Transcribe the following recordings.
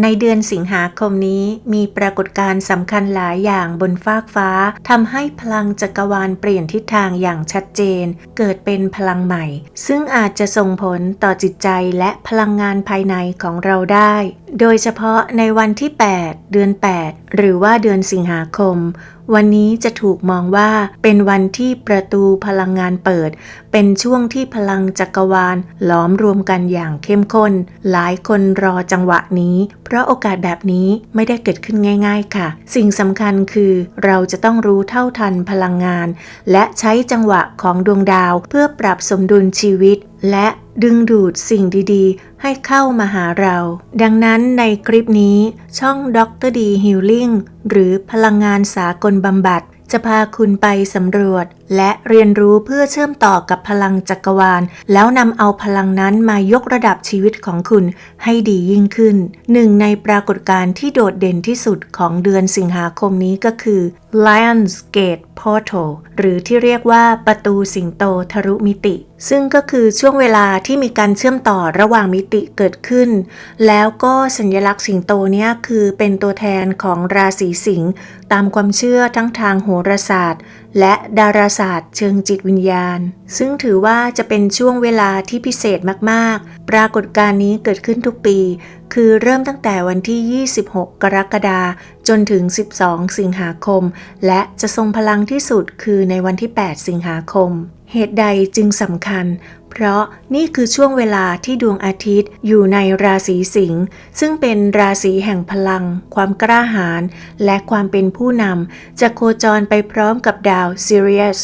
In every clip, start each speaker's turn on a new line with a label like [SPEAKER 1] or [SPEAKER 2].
[SPEAKER 1] ในเดือนสิงหาคมนี้มีปรากฏการณ์สำคัญหลายอย่างบนฟากฟ้าทำให้พลังจักรวาลเปลี่ยนทิศทางอย่างชัดเจน เกิดเป็นพลังใหม่ ซึ่งอาจจะส่งผลต่อจิตใจและพลังงานภายในของเราได้ โดยเฉพาะในวันที่ 8 เดือน 8 หรือว่าเดือนสิงหาคมวันนี้จะถูกมองว่าเป็นวันที่ประตูพลังงานเปิด เป็นช่วงที่พลังจักรวาลล้อมรวมกันอย่างเข้มข้น หลายคนรอจังหวะนี้ เพราะโอกาสแบบนี้ไม่ได้เกิดขึ้นง่าย ๆ ค่ะ สิ่งสำคัญคือเราจะต้องรู้เท่าทันพลังงาน และใช้จังหวะของดวงดาวเพื่อปรับสมดุลชีวิต และดึงดูดสิ่งดีๆ ให้เข้ามาหาเรา ดังนั้นในคลิปนี้ช่องด็อกเตอร์ดีฮิลลิ่งหรือพลังงานสากลบำบัด จะพาคุณไปสำรวจ และเรียนรู้เพื่อเชื่อมต่อกับพลังจักรวาล แล้วนำเอาพลังนั้นมายกระดับชีวิตของคุณให้ดียิ่งขึ้น หนึ่งในปรากฏการณ์ที่โดดเด่นที่สุดของเดือนสิงหาคมนี้ก็คือ Lions Gate Portal หรือที่เรียกว่าประตูสิงโตทะลุมิติ ซึ่งก็คือช่วงเวลาที่มีการเชื่อมต่อระหว่างมิติเกิดขึ้น แล้วก็สัญลักษณ์สิงโตเนี้ยคือเป็นตัวแทนของราศีสิงห์ตามความเชื่อทั้งทางโหราศาสตร์ และดาราศาสตร์เชิงจิตวิญญาณ ซึ่งถือว่าจะเป็นช่วงเวลาที่พิเศษมาก ๆ ปรากฏการณ์นี้เกิดขึ้นทุกปี คือเริ่มตั้งแต่วันที่ 26 กรกฎาคมจนถึง 12 สิงหาคม และจะทรงพลังที่สุดคือในวันที่ 8 สิงหาคม เหตุใดจึงสำคัญ เพราะนี่คือช่วงเวลาที่ดวงอาทิตย์อยู่ในราศีสิงห์ซึ่งเป็นราศีแห่งพลัง ความกล้าหาญและความเป็นผู้นำจะโคจรไปพร้อมกับดาวซิเรียส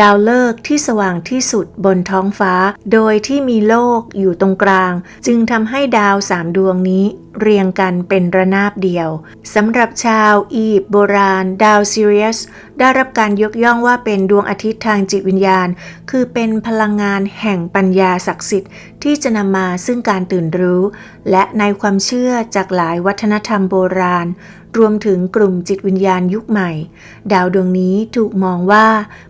[SPEAKER 1] ดาวฤกษ์ที่สว่างที่สุดบนท้องฟ้า โดยที่มีโลกอยู่ตรงกลาง จึงทำให้ดาวสามดวงนี้เรียงกันเป็นระนาบเดียวสำหรับชาวอียิปต์โบราณ ดาวซิเรียสได้รับการยกย่องว่าเป็นดวงอาทิตย์ทางจิตวิญญาณ คือเป็นพลังงานแห่งปัญญาศักดิ์สิทธิ์ที่จะนำมาซึ่งการตื่นรู้ และในความเชื่อจากหลายวัฒนธรรมโบราณ รวมถึงกลุ่มจิตวิญญาณยุคใหม่ ดาวดวงนี้ถูกมองว่า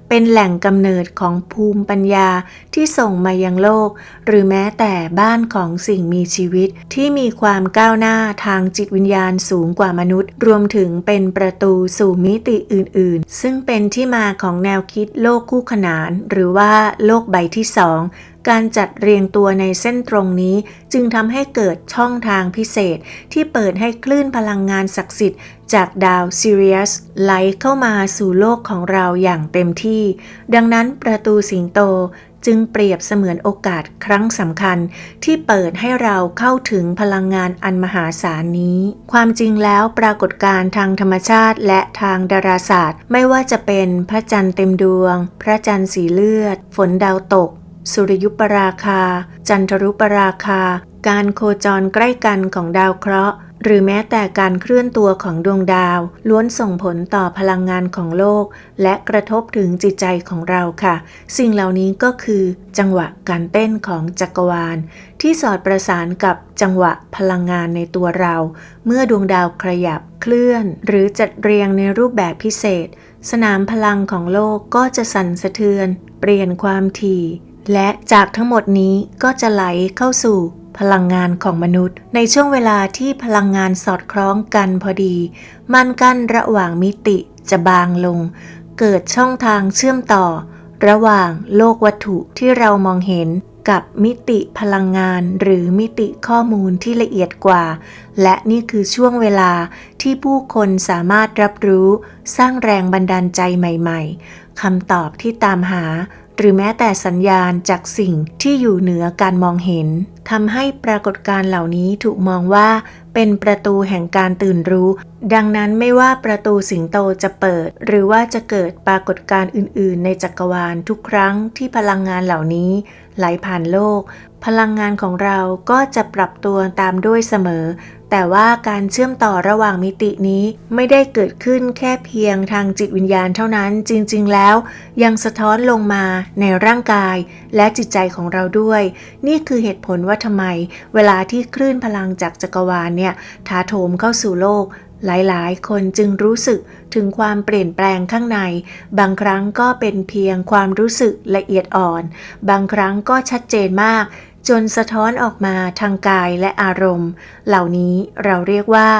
[SPEAKER 1] เป็นแหล่งกำเนิดของภูมิปัญญาที่ส่งมายังโลก หรือแม้แต่บ้านของสิ่งมีชีวิตที่มีความก้าวหน้าทางจิตวิญญาณสูงกว่ามนุษย์ รวมถึงเป็นประตูสู่มิติอื่นๆ ซึ่งเป็นที่มาของแนวคิดโลกคู่ขนาน หรือว่าโลกใบที่สอง การจัดเรียงตัวในเส้นตรงนี้จึงทำให้เกิดช่องทางพิเศษที่เปิดให้คลื่นพลังงานศักดิ์สิทธิ์จากดาวซิเรียสไหลเข้ามาสู่โลกของเราอย่างเต็มที่ ดังนั้นประตูสิงโตจึงเปรียบเสมือนโอกาสครั้งสำคัญ ที่เปิดให้เราเข้าถึงพลังงานอันมหาศาลนี้ ความจริงแล้วปรากฏการณ์ทางธรรมชาติและทางดาราศาสตร์ ไม่ว่าจะเป็นพระจันทร์เต็มดวง พระจันทร์สีเลือด ฝนดาวตก สุริยุปราคา จันทรุปราคา การโคจรใกล้กันของดาวเคราะห์ หรือแม้แต่การเคลื่อนตัวของดวงดาว ล้วนส่งผลต่อพลังงานของโลก และกระทบถึงจิตใจของเราค่ะ สิ่งเหล่านี้ก็คือ จังหวะการเต้นของจักรวาล ที่สอดประสานกับจังหวะพลังงานในตัวเรา เมื่อดวงดาวขยับเคลื่อน หรือจัดเรียงในรูปแบบพิเศษ สนามพลังของโลกก็จะสั่นสะเทือน เปลี่ยนความถี่ และจากทั้งหมดนี้ก็จะไหลเข้าสู่พลังงานของมนุษย์ ในช่วงเวลาที่พลังงานสอดคล้องกันพอดี มันกั้นระหว่างมิติจะบางลง เกิดช่องทางเชื่อมต่อ ระหว่างโลกวัตถุที่เรามองเห็นกับมิติพลังงานหรือมิติข้อมูลที่ละเอียดกว่า และนี่คือช่วงเวลาที่ผู้คนสามารถรับรู้ สร้างแรงบันดาลใจใหม่ ๆคำตอบที่ตามหา หรือแม้แต่สัญญาณจากสิ่งที่อยู่เหนือการมองเห็นทำให้ปรากฏการณ์เหล่านี้ถูกมองว่า เป็นประตูแห่งการตื่นรู้ ดังนั้นไม่ว่าประตูสิงโตจะเปิด หรือว่าจะเกิดปรากฏการณ์อื่น ๆ ในจักรวาลทุกครั้งที่พลังงานเหล่านี้ ไหลผ่านโลก พลังงานของเราก็จะปรับตัวตามด้วยเสมอ แต่ว่าการเชื่อมต่อระหว่างมิตินี้ไม่ได้เกิดขึ้นแค่เพียงทางจิตวิญญาณเท่านั้นจริง ๆ แล้ว ยังสะท้อนลงมาในร่างกาย และจิตใจของเราด้วย นี่คือเหตุผลว่าทำไม เวลาที่คลื่นพลังจากจักรวาลเนี่ยถาโถมเข้าสู่โลกหลายๆ คนจึงรู้สึกถึงความเปลี่ยนแปลงข้างใน บางครั้งก็เป็นเพียงความรู้สึกละเอียดอ่อน บางครั้งก็ชัดเจนมาก จนสะท้อนออกมาทางกายและอารมณ์ เหล่านี้เราเรียกว่า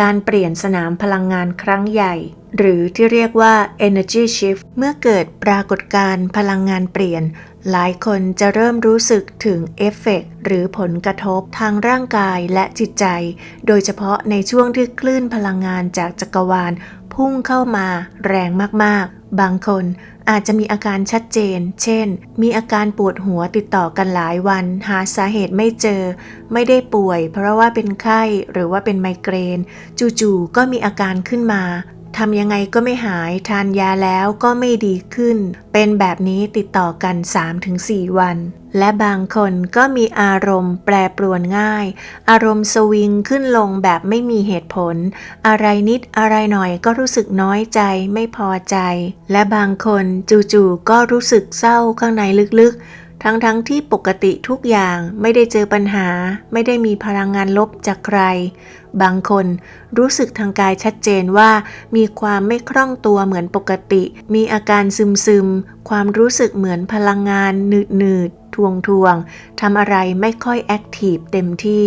[SPEAKER 1] การเปลี่ยนสนามพลังงานครั้งใหญ่ หรือที่เรียกว่า energy shift เมื่อเกิดปรากฏการณ์พลังงานเปลี่ยน หลายคนจะเริ่มรู้สึกถึงเอฟเฟกต์หรือผลกระทบทางร่างกายและจิตใจ โดยเฉพาะในช่วงที่คลื่นพลังงานจากจักรวาลพุ่งเข้ามาแรงมากๆ บางคนอาจจะมีอาการชัดเจน เช่น มีอาการปวดหัวติดต่อกันหลายวัน หาสาเหตุไม่เจอ ไม่ได้ป่วย เพราะว่าเป็นไข้หรือว่าเป็นไมเกรน จู่ๆก็มีอาการขึ้นมา ทำยังไงก็ไม่หายทานยาแล้วก็ไม่ดีขึ้น เป็นแบบนี้ติดต่อกัน 3-4 วัน และบางคนก็มีอารมณ์แปรปรวนง่าย อารมณ์สวิงขึ้นลงแบบไม่มีเหตุผล อะไรนิดอะไรหน่อยก็รู้สึกน้อยใจไม่พอใจ และบางคนจู่ๆก็รู้สึกเศร้าข้างในลึกๆ ทั้งๆทที่ปกติทุกอย่างไม่ได้เจอปัญหา ไม่ได้มีพลังงานลบจากใคร บางคนรู้สึกทางกายชัดเจนว่า มีความไม่คล่องตัวเหมือนปกติ มีอาการซึมๆความรู้สึกเหมือนพลังงานหนืดๆทวงทวงๆทำอะไรไม่ค่อยแอคทีฟเต็มที่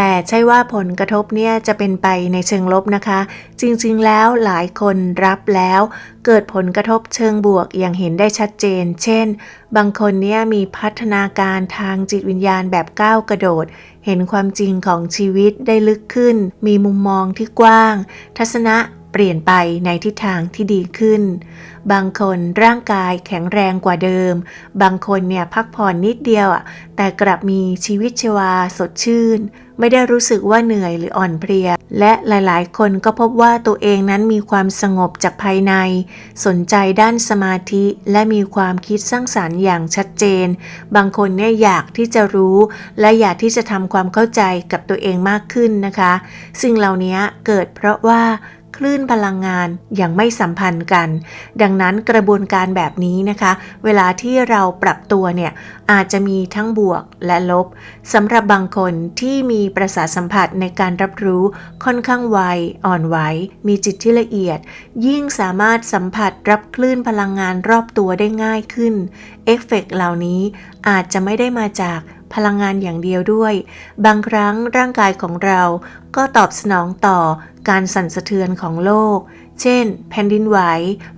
[SPEAKER 1] แต่ใช่ว่าผลกระทบเนี่ยจะเป็นไปในเชิงลบนะคะ จริงๆ แล้วหลายคนรับแล้ว เกิดผลกระทบเชิงบวกอย่างเห็นได้ชัดเจน เช่น บางคนเนี่ยมีพัฒนาการทางจิตวิญญาณแบบก้าวกระโดด เห็นความจริงของชีวิตได้ลึกขึ้น มีมุมมองที่กว้าง ทัศนะ เปลี่ยนไปในทิศทางที่ดีขึ้น บางคนร่างกายแข็งแรงกว่าเดิม บางคนเนี่ยพักผ่อนนิดเดียวอะ แต่กลับมีชีวิตชีวาสดชื่น ไม่ได้รู้สึกว่าเหนื่อยหรืออ่อนเพลีย และหลายๆ คนก็พบว่าตัวเองนั้นมีความสงบจากภายใน สนใจด้านสมาธิ และมีความคิดสร้างสารรค์อย่างชัดเจน บางคนเนี่ยอยากที่จะรู้ และอยากที่จะทำความเข้าใจกับตัวเองมากขึ้นนะคะสิ่งเหล่านี้เกิดเพราะว่า คลื่นพลังงานยังไม่สัมพันธ์กัน ดังนั้นกระบวนการแบบนี้นะคะ เวลาที่เราปรับตัวเนี่ยอาจจะมีทั้งบวกและลบสำหรับบางคนที่มีประสาทสัมผัสในการรับรู้ค่อนข้างไวอ่อนไหวมีจิตที่ละเอียด ยิ่งสามารถสัมผัสรับคลื่นพลังงานรอบตัวได้ง่ายขึ้นเอฟเฟกต์เหล่านี้อาจจะไม่ได้มาจากพลังงานอย่างเดียวด้วย บางครั้งร่างกายของเราก็ตอบสนองต่อ การสั่นสะเทือนของโลก เช่น แผ่นดินไหว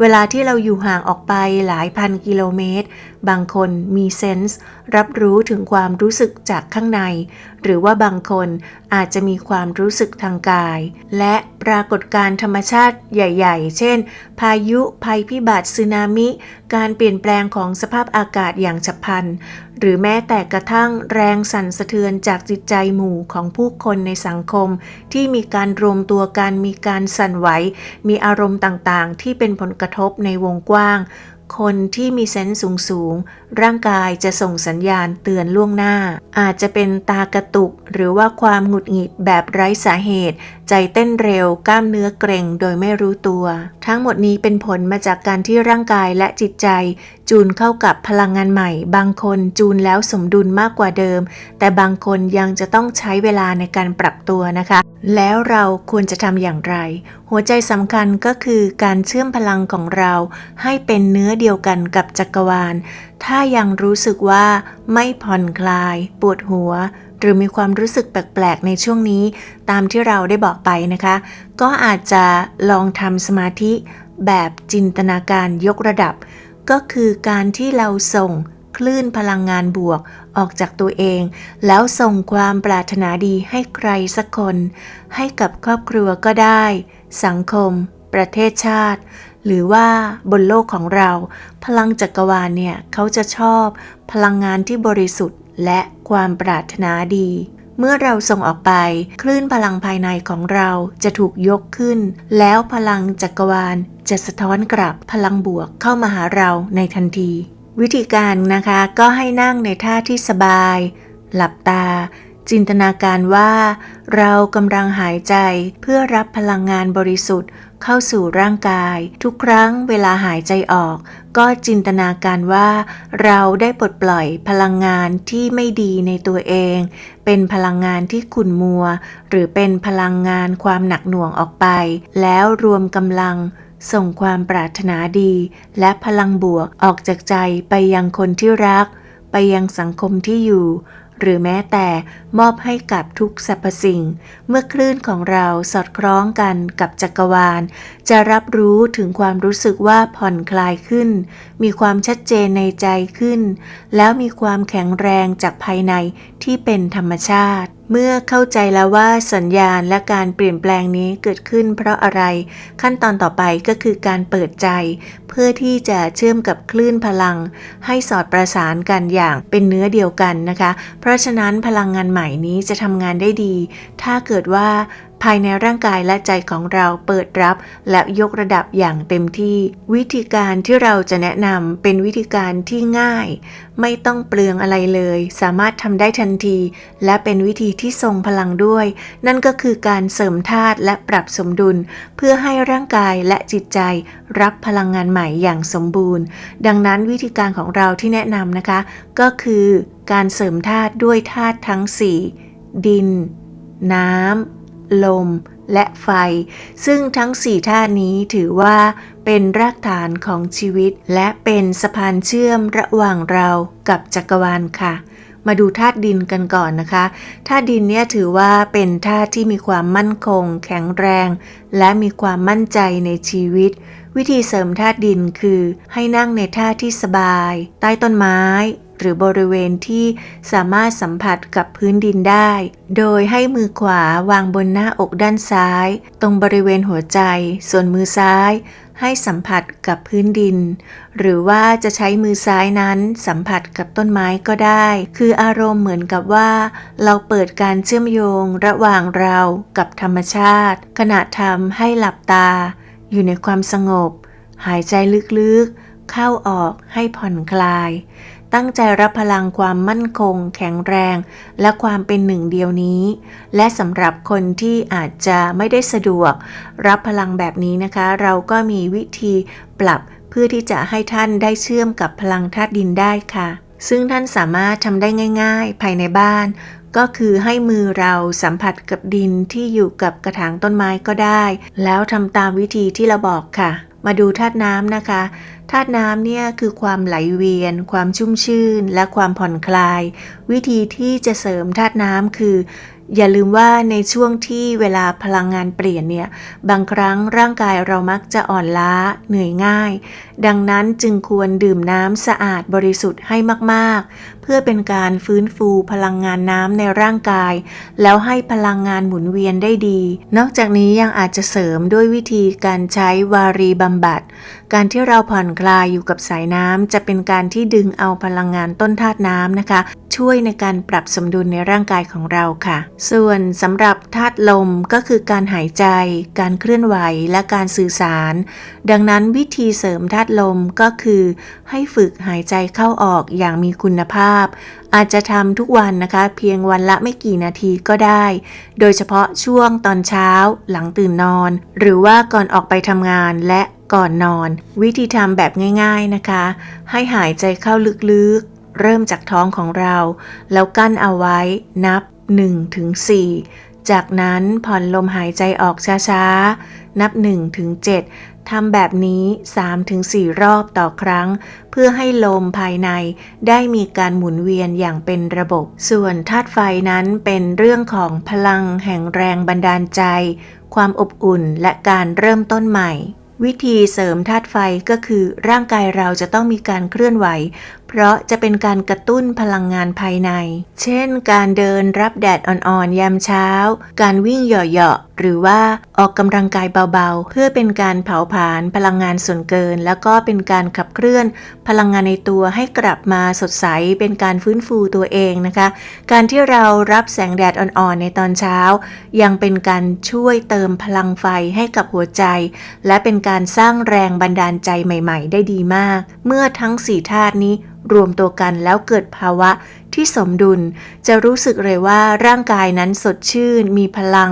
[SPEAKER 1] เวลาที่เราอยู่ห่างออกไปหลายพันกิโลเมตร บางคนมีเซนส์รับรู้ถึงความรู้สึกจากข้างใน หรือว่าบางคนอาจจะมีความรู้สึกทางกาย และปรากฏการธรรมชาติใหญ่ ๆ เช่น พายุ ภัยพิบัติสึนามิ การเปลี่ยนแปลงของสภาพอากาศอย่างฉับพลัน หรือแม้แต่กระทั่งแรงสั่นสะเทือนจากจิตใจหมู่ของผู้คนในสังคม ที่มีการรวมตัวกัน มีการสั่นไหว มีอารมณ์ต่างๆ ที่เป็นผลกระทบในวงกว้าง คนที่มีเซนส์สูงๆ ร่างกายจะส่งสัญญาณเตือนล่วงหน้า อาจจะเป็นตากระตุก หรือว่าความหงุดหงิดแบบไร้สาเหตุ ใจเต้นเร็วกล้ามเนื้อเกร็งโดยไม่รู้ตัว ทั้งหมดนี้เป็นผลมาจากการที่ร่างกายและจิตใจ จูนเข้ากับพลังงานใหม่ บางคนจูนแล้วสมดุลมากกว่าเดิม แต่บางคนยังจะต้องใช้เวลาในการปรับตัวนะคะ แล้วเราควรจะทำอย่างไร หัวใจสำคัญก็คือการเชื่อมพลังของเรา ให้เป็นเนื้อเดียวกันกับจักรวาล ถ้ายังรู้สึกว่าไม่ผ่อนคลาย ปวดหัว หรือมีความรู้สึกแปลกๆ ในช่วงนี้ ตามที่เราได้บอกไปนะคะ ก็อาจจะลองทำสมาธิแบบจินตนาการยกระดับ ก็คือการที่เราส่งคลื่นพลังงานบวก ออกจากตัวเอง แล้วส่งความปรารถนาดีให้ใครสักคน ให้กับครอบครัวก็ได้ สังคม ประเทศชาติ หรือว่าบนโลกของเรา พลังจักรวาลเนี่ยเขาจะชอบ พลังงานที่บริสุทธิ์ และความปรารถนาดีเมื่อเราส่งออกไปคลื่นพลังภายในของเราจะถูกยกขึ้น แล้วพลังจักรวาลจะสะท้อนกลับพลังบวกเข้ามาหาเราในทันที วิธีการนะคะก็ให้นั่งในท่าที่สบาย หลับตา จินตนาการว่า เรากำลังหายใจเพื่อรับพลังงานบริสุทธิ์เข้าสู่ร่างกาย ทุกครั้งเวลาหายใจออก ก็จินตนาการว่า เราได้ปลดปล่อยพลังงานที่ไม่ดีในตัวเอง เป็นพลังงานที่ขุ่นมัว หรือเป็นพลังงานความหนักหน่วงออกไป แล้วรวมกำลัง ส่งความปรารถนาดีและพลังบวกออกจากใจไปยังคนที่รัก ไปยังสังคมที่อยู่ หรือแม้แต่มอบให้กับทุกสรรพสิ่ง เมื่อคลื่นของเราสอดคล้องกันกับจักรวาล จะรับรู้ถึงความรู้สึกว่าผ่อนคลายขึ้น มีความชัดเจนในใจขึ้น แล้วมีความแข็งแรงจากภายในที่เป็นธรรมชาติ เมื่อเข้าใจแล้วว่าสัญญาณและการเปลี่ยนแปลงนี้เกิดขึ้นเพราะอะไร ขั้นตอนต่อไปก็คือการเปิดใจ เพื่อที่จะเชื่อมกับคลื่นพลัง ให้สอดประสานกันอย่างเป็นเนื้อเดียวกันนะคะ เพราะฉะนั้นพลังงานใหม่นี้จะทำงานได้ดี ถ้าเกิดว่า ภายในร่างกายและใจของเราเปิดรับและยกระดับอย่างเต็มที่ วิธีการที่เราจะแนะนำเป็นวิธีการที่ง่าย ไม่ต้องเปลืองอะไรเลย สามารถทำได้ทันที และเป็นวิธีที่ทรงพลังด้วย นั่นก็คือการเสริมธาตุและปรับสมดุล เพื่อให้ร่างกายและจิตใจ รับพลังงานใหม่อย่างสมบูรณ์ ดังนั้นวิธีการของเราที่แนะนำนะคะ ก็คือการเสริมธาตุด้วยธาตุทั้ง 4 ดิน น้ำ ลม และไฟ ซึ่งทั้งสี่ธาตุนี้ถือว่าเป็นรากฐานของชีวิต และเป็นสะพานเชื่อมระหว่างเรากับจักรวาลค่ะมาดูธาตุดินกันก่อนนะคะ ธาตุดินเนี่ยถือว่าเป็นธาตุที่มีความมั่นคง แข็งแรง และมีความมั่นใจในชีวิต วิธีเสริมธาตุดินคือ ให้นั่งในท่าที่สบาย ใต้ต้นไม้ หรือบริเวณที่สามารถสัมผัสกับพื้นดินได้ โดยให้มือขวาวางบนหน้าอกด้านซ้าย ตรงบริเวณหัวใจ ส่วนมือซ้าย ให้สัมผัสกับพื้นดิน หรือว่าจะใช้มือซ้ายนั้นสัมผัสกับต้นไม้ก็ได้ คืออารมณ์เหมือนกับว่า เราเปิดการเชื่อมโยงระหว่างเรากับธรรมชาติ ขณะทำให้หลับตา อยู่ในความสงบ หายใจลึกๆเข้าออกให้ผ่อนคลาย ตั้งใจรับพลังความมั่นคง แข็งแรง และความเป็นหนึ่งเดียวนี้ และสำหรับคนที่อาจจะไม่ได้สะดวก รับพลังแบบนี้นะคะ เราก็มีวิธีปรับเพื่อที่จะให้ท่านได้เชื่อมกับพลังธาตุดินได้ค่ะ ซึ่งท่านสามารถทำได้ง่าย ๆ ภายในบ้าน ก็คือให้มือเราสัมผัสกับดินที่อยู่กับกระถางต้นไม้ก็ได้ แล้วทำตามวิธีที่เราบอกค่ะ มาดูธาตุน้ำนะคะ ธาตุน้ำเนี่ยคือความไหลเวียน ความชุ่มชื่น และความผ่อนคลาย วิธีที่จะเสริมธาตุน้ำคือ อย่าลืมว่าในช่วงที่เวลาพลังงานเปลี่ยนเนี่ย บางครั้งร่างกายเรามักจะอ่อนล้า เหนื่อยง่าย ดังนั้นจึงควรดื่มน้ำสะอาดบริสุทธิ์ให้มาก ๆ พื่อเป็นการฟื้นฟูพลังงานน้ำในร่างกาย แล้วให้พลังงานหมุนเวียนได้ดี นอกจากนี้ยังอาจจะเสริมด้วยวิธีการใช้วารีบำบัด การที่เราผ่อนคลายอยู่กับสายน้ำจะเป็นการที่ดึงเอาพลังงานต้นธาตุน้ำนะคะ ช่วยในการปรับสมดุลในร่างกายของเราค่ะ ส่วนสำหรับธาตุลมก็คือการหายใจ การเคลื่อนไหวและการสื่อสาร ดังนั้นวิธีเสริมธาตุลมก็คือ ให้ฝึกหายใจเข้าออกอย่างมีคุณภาพอาจจะทำทุกวันนะคะ เพียงวันละไม่กี่นาทีก็ได้ โดยเฉพาะช่วงตอนเช้า หลังตื่นนอน หรือว่าก่อนออกไปทำงานและก่อนนอน วิธีทำแบบง่ายๆนะคะ ให้หายใจเข้าลึกๆ เริ่มจากท้องของเรา แล้วกั้นเอาไว้นับ 1-4ถึง4จากนั้นผ่อนลมหายใจออกช้าๆ นับ1ถึง7 ทำแบบนี้ 3-4 รอบต่อครั้ง เพื่อให้ลมภายในได้มีการหมุนเวียนอย่างเป็นระบบ ส่วนธาตุไฟนั้นเป็นเรื่องของพลังแห่งแรงบันดาลใจ ความอบอุ่นและการเริ่มต้นใหม่ วิธีเสริมธาตุไฟก็คือร่างกายเราจะต้องมีการเคลื่อนไหว เพราะจะเป็นการกระตุ้นพลังงานภายใน เช่น การเดินรับแดดอ่อนๆยามเช้า การวิ่งเหยาะๆ หรือว่าออกกำลังกายเบาๆ เพื่อเป็นการเผาผลาญพลังงานส่วนเกิน แล้วก็เป็นการขับเคลื่อน พลังงานในตัวให้กลับมาสดใสเป็นการฟื้นฟูตัวเองนะคะ การที่เรารับแสงแดดอ่อนๆในตอนเช้า ยังเป็นการช่วยเติมพลังไฟให้กับหัวใจ และเป็นการสร้างแรงบันดาลใจใหม่ ๆ ได้ดีมาก เมื่อทั้งสี่ธาตุนี้รวมตัวกันแล้วเกิดภาวะที่สมดุล จะรู้สึกเลยว่าร่างกายนั้นสดชื่น มีพลัง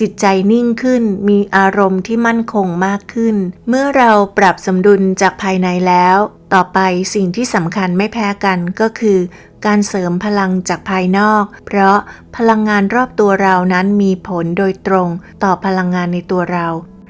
[SPEAKER 1] จิตใจนิ่งขึ้น มีอารมณ์ที่มั่นคงมากขึ้น เมื่อเราปรับสมดุลจากภายในแล้ว ต่อไปสิ่งที่สำคัญไม่แพ้กันก็คือ การเสริมพลังจากภายนอก เพราะพลังงานรอบตัวเรานั้นมีผลโดยตรง ต่อพลังงานในตัวเรา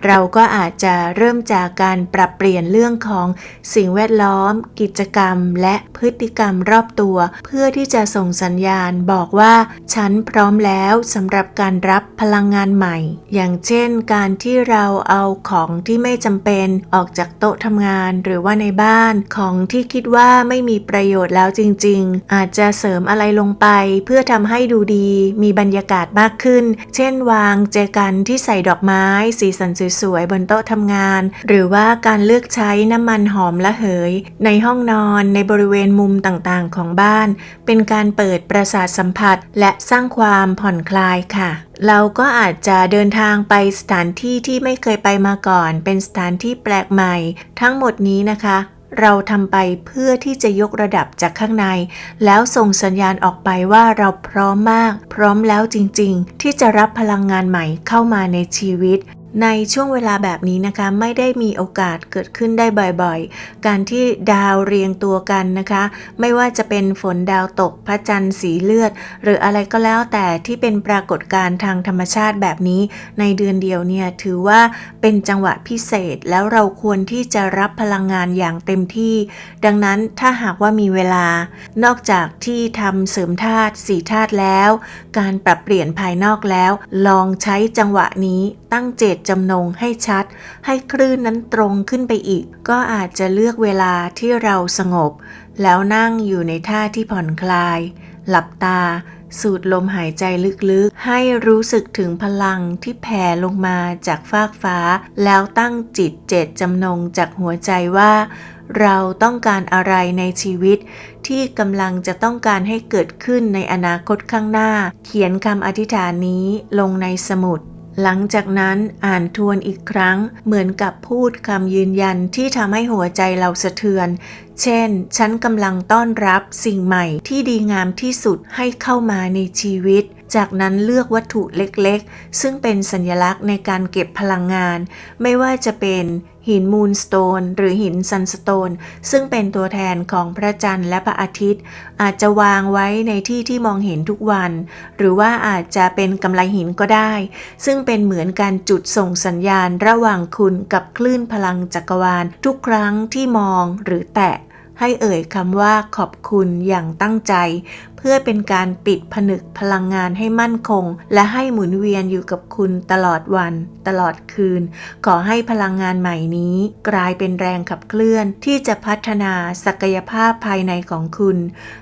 [SPEAKER 1] เราก็อาจจะเริ่มจากการปรับเปลี่ยนเรื่องของสิ่งแวดล้อม กิจกรรม และพฤติกรรมรอบตัว เพื่อที่จะส่งสัญญาณบอกว่า ฉันพร้อมแล้วสำหรับการรับพลังงานใหม่ อย่างเช่น การที่เราเอาของที่ไม่จำเป็นออกจากโต๊ะทำงานหรือว่าในบ้านของที่คิดว่าไม่มีประโยชน์แล้วจริง ๆ อาจจะเสริมอะไรลงไป เพื่อทำให้ดูดี มีบรรยากาศมากขึ้น เช่น วางเจกันที่ใส่ดอกไม้ สีสันสวยๆ บนโต๊ะทำงาน หรือว่าการเลือกใช้น้ำมันหอมระเหย ในห้องนอนในบริเวณมุมต่างๆ ของบ้าน เป็นการเปิดประสาทสัมผัส และสร้างความผ่อนคลายค่ะเราก็อาจจะเดินทางไปสถานที่ที่ไม่เคยไปมาก่อน เป็นสถานที่แปลกใหม่ ทั้งหมดนี้นะคะ เราทำไปเพื่อที่จะยกระดับจากข้างใน แล้วส่งสัญญาณออกไปว่าเราพร้อมมาก พร้อมแล้วจริงๆ ที่จะรับพลังงานใหม่เข้ามาในชีวิต ในช่วงเวลาแบบนี้นะคะไม่ได้มีโอกาสเกิดขึ้นได้บ่อยๆ การที่ดาวเรียงตัวกันนะคะ ไม่ว่าจะเป็นฝนดาวตกพระจันทร์สีเลือด หรืออะไรก็แล้วแต่ที่เป็นปรากฏการณ์ทางธรรมชาติแบบนี้ ในเดือนเดียวเนี่ยถือว่าเป็นจังหวะพิเศษแล้วเราควรที่จะรับพลังงานอย่างเต็มที่ ดังนั้นถ้าหากว่ามีเวลา นอกจากที่ทำเสริมธาตุสี่ธาตุแล้ว การปรับเปลี่ยนภายนอกแล้ว ลองใช้จังหวะนี้ตั้งเจตจำนงให้ชัด ให้คลื่นนั้นตรงขึ้นไปอีก ก็อาจจะเลือกเวลาที่เราสงบ แล้วนั่งอยู่ในท่าที่ผ่อนคลาย หลับตา สูดลมหายใจลึกๆ ให้รู้สึกถึงพลังที่แผ่ลงมาจากฟากฟ้า แล้วตั้งจิตเจตจำนงจากหัวใจว่า เราต้องการอะไรในชีวิต ที่กำลังจะต้องการให้เกิดขึ้นในอนาคตข้างหน้า เขียนคำอธิษฐานนี้ลงในสมุด หลังจากนั้นอ่านทวนอีกครั้งเหมือนกับพูดคำยืนยันที่ทำให้หัวใจเราสะเทือน เช่น ฉันกำลังต้อนรับสิ่งใหม่ที่ดีงามที่สุดให้เข้ามาในชีวิต จากนั้นเลือกวัตถุเล็กๆ ซึ่งเป็นสัญลักษณ์ในการเก็บพลังงาน ไม่ว่าจะเป็น หินมูนสโตน หรือหินซันสโตน ซึ่งเป็นตัวแทนของพระจันทร์และพระอาทิตย์ อาจจะวางไว้ในที่ที่มองเห็นทุกวัน หรือว่าอาจจะเป็นกำไลหินก็ได้ ซึ่งเป็นเหมือนการจุดส่งสัญญาณระหว่างคุณกับคลื่นพลังจักรวาล ทุกครั้งที่มองหรือแตะ ให้เอ่ยคำว่าขอบคุณอย่างตั้งใจ เพื่อเป็นการปิดผนึกพลังงานให้มั่นคง และให้หมุนเวียนอยู่กับคุณตลอดวัน ตลอดคืน ขอให้พลังงานใหม่นี้ กลายเป็นแรงขับเคลื่อนที่จะพัฒนาศักยภาพภายในของคุณ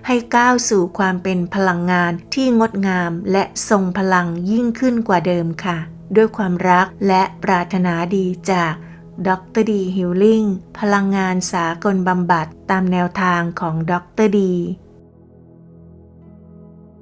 [SPEAKER 1] ให้ก้าวสู่ความเป็นพลังงานที่งดงาม และทรงพลังยิ่งขึ้นกว่าเดิมค่ะ ด้วยความรักและปรารถนาดีจาก ดรดีฮิลลิ่งพลังงานสากลบำบัดตามแนวทางของดรดี